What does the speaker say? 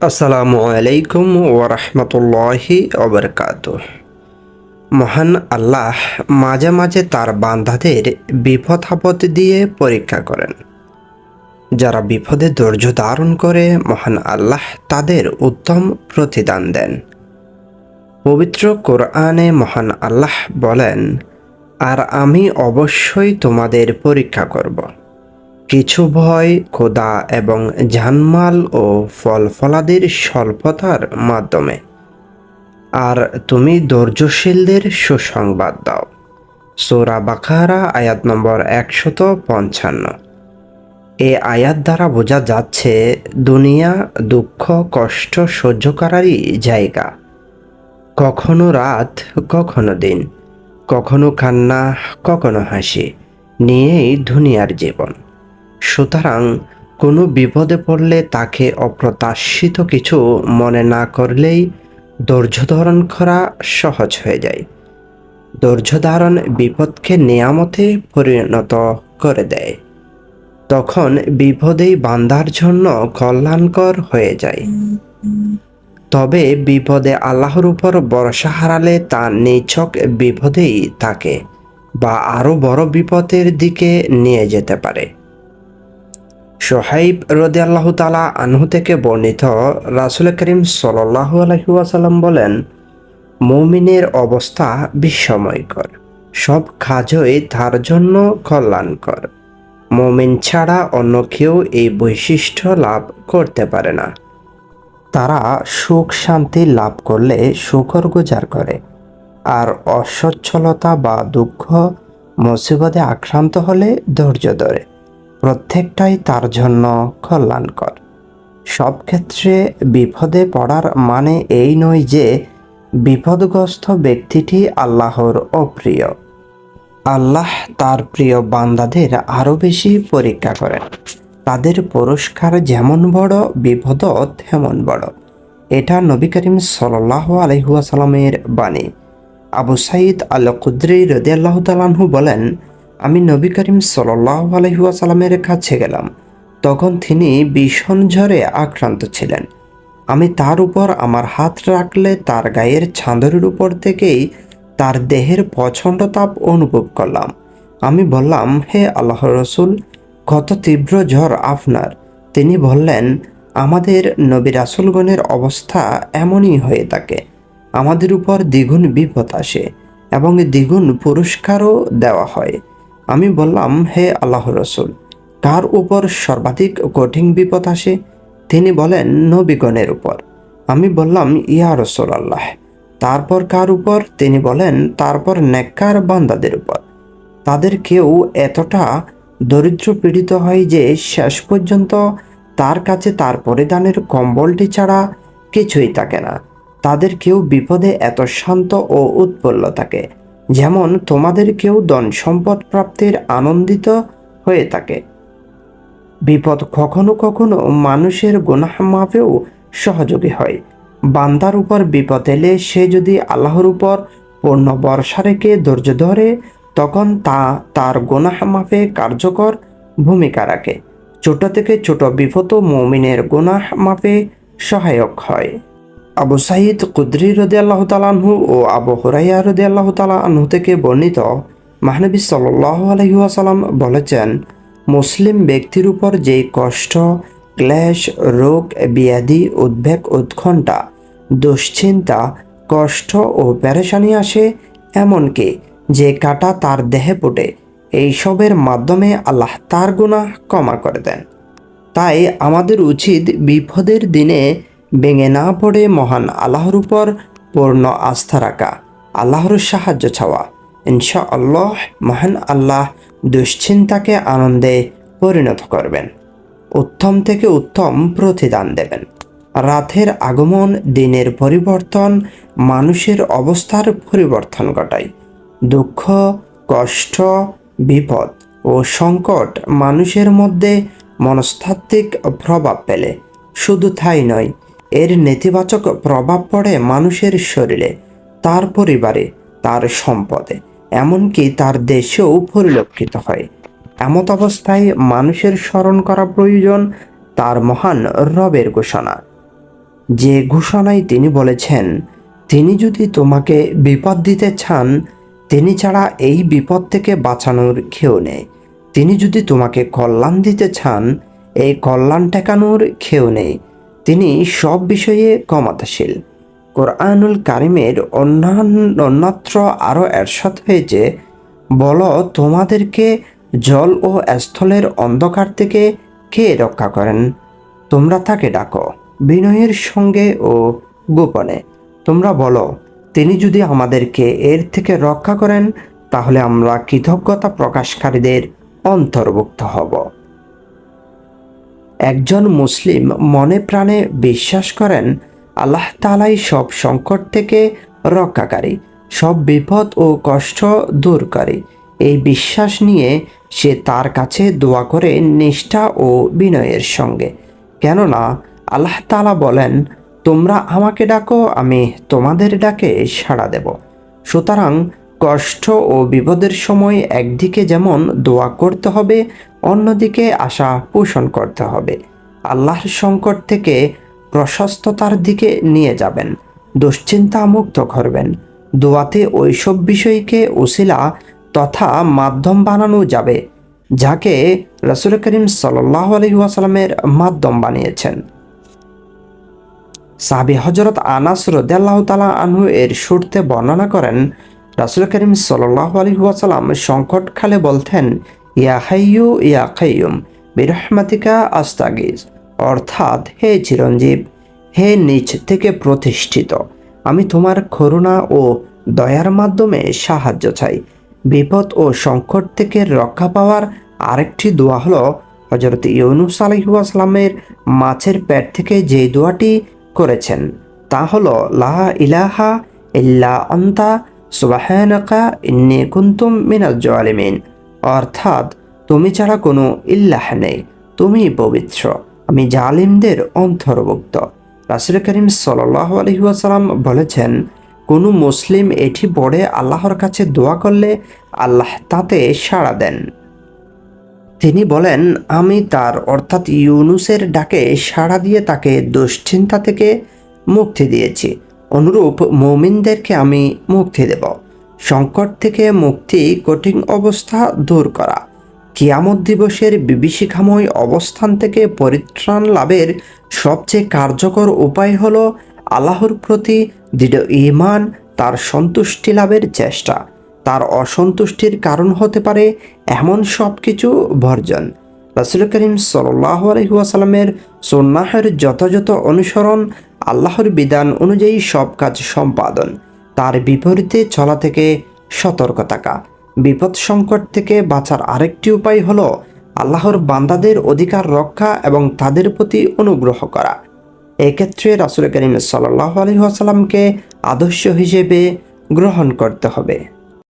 আসসালামু আলাইকুম ওরহমতুল্লাহি অবরকাত মহান আল্লাহ মাঝে মাঝে তার বান্ধাদের বিপদ আপদ দিয়ে পরীক্ষা করেন। যারা বিপদে ধৈর্য ধারণ করে, মহান আল্লাহ তাদের উত্তম প্রতিদান দেন। পবিত্র কোরআনে মহান আল্লাহ বলেন, আর আমি অবশ্যই তোমাদের পরীক্ষা করব। কিছু ভয় খোদা এবং জানমাল ও ফল ফলাদির স্বল্পতার মাধ্যমে। আর তুমি ধৈর্যশীলদের সুসংবাদ দাও। সোরা বাখারা আয়াত নম্বর একশত পঞ্চান্ন। এ আয়াত দ্বারা বোঝা যাচ্ছে, দুনিয়া দুঃখ, কষ্ট সহ্য করারই জায়গা। কখনো রাত, কখনো দিন। কখনো কান্না, কখনো হাসি নিয়েই দুনিয়ার জীবন। সুতরাং কোনো বিপদে পড়লে তাকে অপ্রত্যাশিত কিছু মনে না করলেই ধৈর্য ধারণ করা সহজ হয়ে যায়। ধৈর্য ধারণ বিপদকে নিয়ামতে পরিণত করে দেয়। তখন বিপদেই বান্দার জন্য কল্যাণকর হয়ে যায়। তবে বিপদে আল্লাহর উপর ভরসা হারালে তা নিছক বিপদেই থাকে বা আরও বড় বিপদের দিকে নিয়ে যেতে পারে। সোহাইব রদি আল্লাহ তালা আনহু থেকে বর্ণিত রাসুল করিম সাল্লাহ আলহিউসাল্লাম বলেন, মৌমিনের অবস্থা বিস্ময়কর। সব কাজই তার জন্য কল্যাণকর। মৌমিন ছাড়া অন্য কেউ এই বৈশিষ্ট্য লাভ করতে পারে না। তারা সুখ শান্তি লাভ করলে শুকর গুজার করে আর অসচ্ছলতা বা দুঃখ, মুসিবতে আক্রান্ত হলে ধৈর্য ধরে। প্রত্যেকটাই তার জন্য কল্যাণকর। সব ক্ষেত্রে বিপদে পড়ার মানে এই নয় যে বিপদগ্রস্ত ব্যক্তিটি আল্লাহর অপ্রিয়। আল্লাহ তার প্রিয় বান্দাদের আরও বেশি পরীক্ষা করেন। তাদের পুরস্কার যেমন বড় বিপদ তেমন বড়। এটা নবী করিম সাল্লাহ আলহুয়াসালামের বাণী। আবু সাইদ আল কুদ্রি রদি আল্লাহ তালাহু বলেন আমি নবী করিম সাল্লাহ আলহিহাসাল্লামের কাছে গেলাম। তখন তিনি ভীষণ ঝড়ে আক্রান্ত ছিলেন। আমি তার উপর আমার হাত রাখলে তার গায়ের ছাঁদরের উপর থেকেই তার দেহের প্রচণ্ড তাপ অনুভব করলাম। আমি বললাম, হে আল্লাহ রসুল, কত তীব্র ঝড় আপনার? তিনি বললেন, আমাদের নবী রাসুলগণের অবস্থা এমনই হয়ে থাকে। আমাদের উপর দ্বিগুণ বিপদ আসে এবং দ্বিগুণ পুরস্কারও দেওয়া হয়। আমি বললাম, হে আল্লাহ রসুল, কার উপর সর্বাধিক কঠিন বিপদ আসে? তিনি বলেন, নবীগণের উপর। আমি বললাম, ইয়া রসুল আল্লাহ তারপর কার উপর? তিনি বলেন, তারপর নেককার বান্দাদের উপর। তাদের কেউ এতটা দরিদ্র পীড়িত হয় যে শেষ পর্যন্ত তার কাছে তার পরিধানের কম্বলটি ছাড়া কিছুই থাকে না। তাদের কেউ বিপদে এত শান্ত ও উৎপল্ল থাকে। যেমন তোমাদের কেউ ধন সম্পদ প্রাপ্তির আনন্দিত হয়ে থাকে। বিপদ কখনো কখনো মানুষের গুনাহ মাফেও সহযোগী হয়। বান্দার উপর বিপদ এলে সে যদি আল্লাহর উপর পূর্ণ বর্ষা রেখে ধৈর্য ধরে, তখন তা তার গুনাহ মাফে কার্যকর ভূমিকা রাখে। ছোট থেকে ছোট বিপদ মৌমিনের গুনাহ মাফে সহায়ক হয়। আবু সাইদ কুদ্রি রদি আল্লাহ তালাহু ও আবু হুরাইয়া রদি আল্লাহ তালাহু থেকে বর্ণিত মাহনবী সাল্লাহ আলহিহাসাল্লাম বলেছেন, মুসলিম ব্যক্তির উপর যেই কষ্ট, ক্লেশ, রোগ ব্যাধি উদ্বেগ, উৎকণ্ঠা, দুশ্চিন্তা, কষ্ট ও প্যারেশানি আসে, এমনকি যে কাটা তার দেহে পুটে এইসবের মাধ্যমে আল্লাহ তার গুণা ক্ষমা করে দেন। তাই আমাদের উচিত বিপদের দিনে ভেঙে না পড়ে মহান আল্লাহর উপর পূর্ণ আস্থা রাখা, আল্লাহর সাহায্য চাওয়া। ইনশা আল্লাহ মহান আল্লাহ দুশ্চিন্তাকে আনন্দে পরিণত করবেন, উত্তম থেকে উত্তম প্রতিদান দেবেন। রাতের আগমন, দিনের পরিবর্তন, মানুষের অবস্থার পরিবর্তন ঘটায় দুঃখ, কষ্ট, বিপদ ও সংকট মানুষের মধ্যে মনস্তাত্ত্বিক প্রভাব পেলে শুধু তাই নয় এর নেতিবাচক প্রভাব পড়ে মানুষের শরীরে, তার পরিবারে, তার সম্পদে, এমনকি তার দেশেও পরিলক্ষিত হয়। এমত অবস্থায় মানুষের স্মরণ করা প্রয়োজন তার মহান রবের ঘোষণা। যে ঘোষণায় তিনি বলেছেন, তিনি যদি তোমাকে বিপদ দিতে চান, তিনি ছাড়া এই বিপদ থেকে বাঁচানোর কেউ নেই। তিনি যদি তোমাকে কল্যাণ দিতে চান, এই কল্যাণ ঠেকানোর কেউ নেই। তিনি সব বিষয়ে ক্ষমতাশীল। কোরআনুল কারিমের অন্যান্য অন্যত্র আরও এরশাদ হয়েছে, বলো তোমাদেরকে জল ও স্থলের অন্ধকার থেকে কে রক্ষা করেন? তোমরা তাকে ডাকো, বিনয়ের সঙ্গে ও গোপনে। তোমরা বলো, তিনি যদি আমাদেরকে এর থেকে রক্ষা করেন, তাহলে আমরা কৃতজ্ঞতা প্রকাশকারীদের অন্তর্ভুক্ত হব। একজন মুসলিম মনে প্রাণে বিশ্বাস করেন, আল্লাহ তালাই সব সংকট থেকে রক্ষাকারী, সব বিপদ ও কষ্ট দূরকারী এই বিশ্বাস নিয়ে সে তার কাছে দোয়া করে নিষ্ঠা ও বিনয়ের সঙ্গে। কেননা, আল্লাহ তালা বলেন, তোমরা আমাকে ডাকো, আমি তোমাদের ডাকে সাড়া দেব। সুতরাং কষ্ট ও বিপদের সময় একদিকে যেমন দোয়া করতে হবে, অন্যদিকে আশা পোষণ করতে হবে। আল্লাহর সংকট থেকে প্রশস্ততার দিকে নিয়ে যাবেন, দুশ্চিন্তা মুক্ত করবেন। দোয়াতে ওইসব বিষয়কে ওসিলা তথা মাধ্যম বানানো যাবে, যাকে রসুল করিম সাল্লাহ আলহিহাসালামের মাধ্যম বানিয়েছেন। সাবি হজরত আনাস রদাল্লাহ তালা আনহু এর সুরতে বর্ণনা করেন রাসুল করিম সাল্লাহ আলহিহাসাল্লাম সংকটকালে বলতেন, ইয়া হাইয়ু, ইয়া খাইয়ুম বিরহমাতিকা আস্তাগিজ। অর্থাৎ, হে চিরঞ্জীব, হে নিচ থেকে প্রতিষ্ঠিত, আমি তোমার করুণা ও দয়ার মাধ্যমে সাহায্য চাই। বিপদ ও সংকট থেকে রক্ষা পাওয়ার আরেকটি দোয়া হলো হজরত ইউনুস আলহিউসলামের মাছের পেট থেকে যে দোয়াটি করেছেন। তা হলো, লা ইলাহা ইল্লা আন্তা সুবাহানাকা ইন্নি কুন্তুম মিনাজ জালিমিন। অর্থাৎ, তুমি ছাড়া কোনো ইল্লাহ নেই তুমি পবিত্র, আমি জালিমদের অন্তর্ভুক্ত। রাসুল করিম সাল্লাহ আলহিহাসাল্লাম বলেছেন, কোনো মুসলিম এটি পড়ে আল্লাহর কাছে দোয়া করলে আল্লাহ তাতে সাড়া দেন। তিনি বলেন, আমি তার, অর্থাৎ ইউনুসের ডাকে সাড়া দিয়ে তাকে দুশ্চিন্তা থেকে মুক্তি দিয়েছি। অনুরূপ মৌমিনদেরকে আমি মুক্তি দেব। সংকট থেকে মুক্তি কঠিন অবস্থা দূর করা। কিয়ামত দিবসের বিভীষিকাময় অবস্থান থেকে পরিত্রাণ লাভের সবচেয়ে কার্যকর উপায় হল আল্লাহর প্রতি দৃঢ় ইমান তার সন্তুষ্টি লাভের চেষ্টা। তার অসন্তুষ্টির কারণ হতে পারে এমন সব কিছু বর্জন। রাসুল করিম সাল্লাহ আলহিহাসাল্লামের সন্ন্যাহের যথাযথ অনুসরণ, আল্লাহর বিধান অনুযায়ী সব কাজ সম্পাদন। তার বিপরীতে চলা থেকে সতর্ক থাকা। বিপদ সংকট থেকে বাঁচার আরেকটি উপায় হলো আল্লাহর বান্দাদের অধিকার রক্ষা এবং তাদের প্রতি অনুগ্রহ করা। এক্ষেত্রে রাসুল করিম সাল্লাহ আলহিহাসাল্লামকে আদর্শ হিসেবে গ্রহণ করতে হবে।